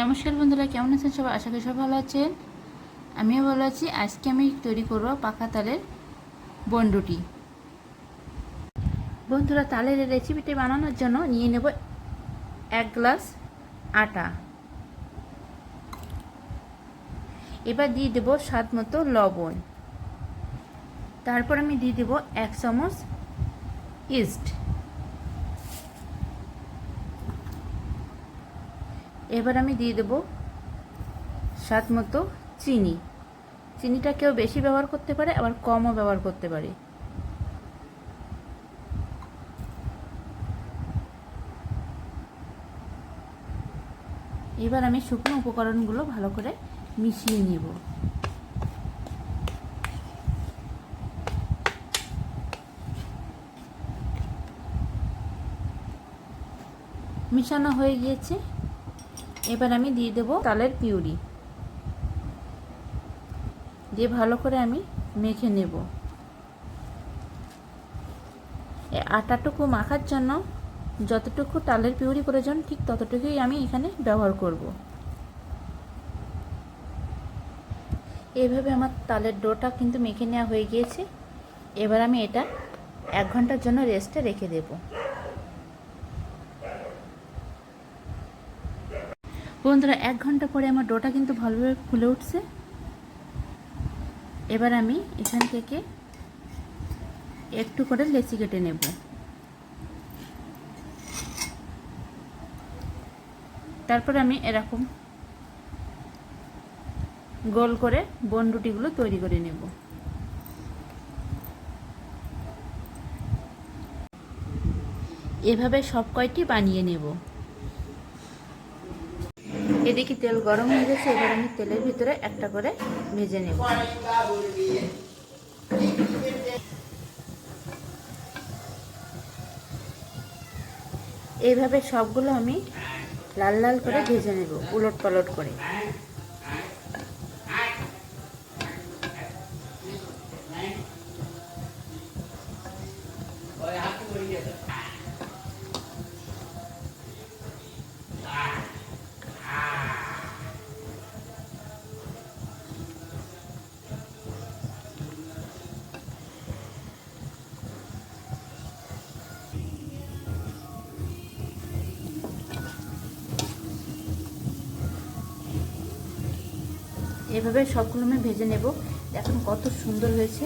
নমস্কার বন্ধুরা, কেমন আছেন সবাই? আশা করি সব ভালো আছেন। আমিও ভালো আছি। আজকে আমি তৈরি করব পাকা তালের বন্ডুটি বন্ধুরা, তালের রেসিপিটি বানানোর জন্য নিয়ে নেব এক গ্লাস আটা। এবার দিয়ে দেবো স্বাদ মতো লবণ। তারপর আমি দিয়ে দেবো এক চামচ ইস্ট এবার আমি দিয়ে দেবো স্বাদ মতো চিনি। চিনিটা কেউ বেশি ব্যবহার করতে পারে, আবার কমও ব্যবহার করতে পারে। এবার আমি শুকনো উপকরণগুলো ভালো করে মিশিয়ে নেব। মিশানো হয়ে গিয়েছে। এবার আমি দিয়ে দেবো তালের পিউরি। দিয়ে ভালো করে আমি মেখে নেব। আটাটুকু মাখার জন্য যতটুকু তালের পিউরি প্রয়োজন ঠিক ততটুকুই আমি এখানে ব্যবহার করব। এইভাবে আমার তালের ডোটা কিন্তু মেখে নেওয়া হয়ে গিয়েছে। এবার আমি এটা এক ঘণ্টার জন্য রেস্টে রেখে দেবো। বন্ধুরা, এক ঘণ্টা পরে আমার ডোটা কিন্তু ভালোভাবে ফুলে উঠছে। এবার আমি এখান থেকে একটু করে লেচি কেটে নেব। তারপর আমি এরকম গোল করে বনরুটিগুলো তৈরি করে নেব। এভাবে সব কয়টি বানিয়ে নেব। এদিকে তেল গরম হয়ে গেছে, এবার আমি তেলের ভিতরে একটা করে ভেজে নেব। এইভাবে সবগুলো আমি লাল লাল করে ভেজে নেব, উলট পালট করে। এভাবে সবগুলো আমি ভেজে নেব। এখন কত সুন্দর হয়েছে।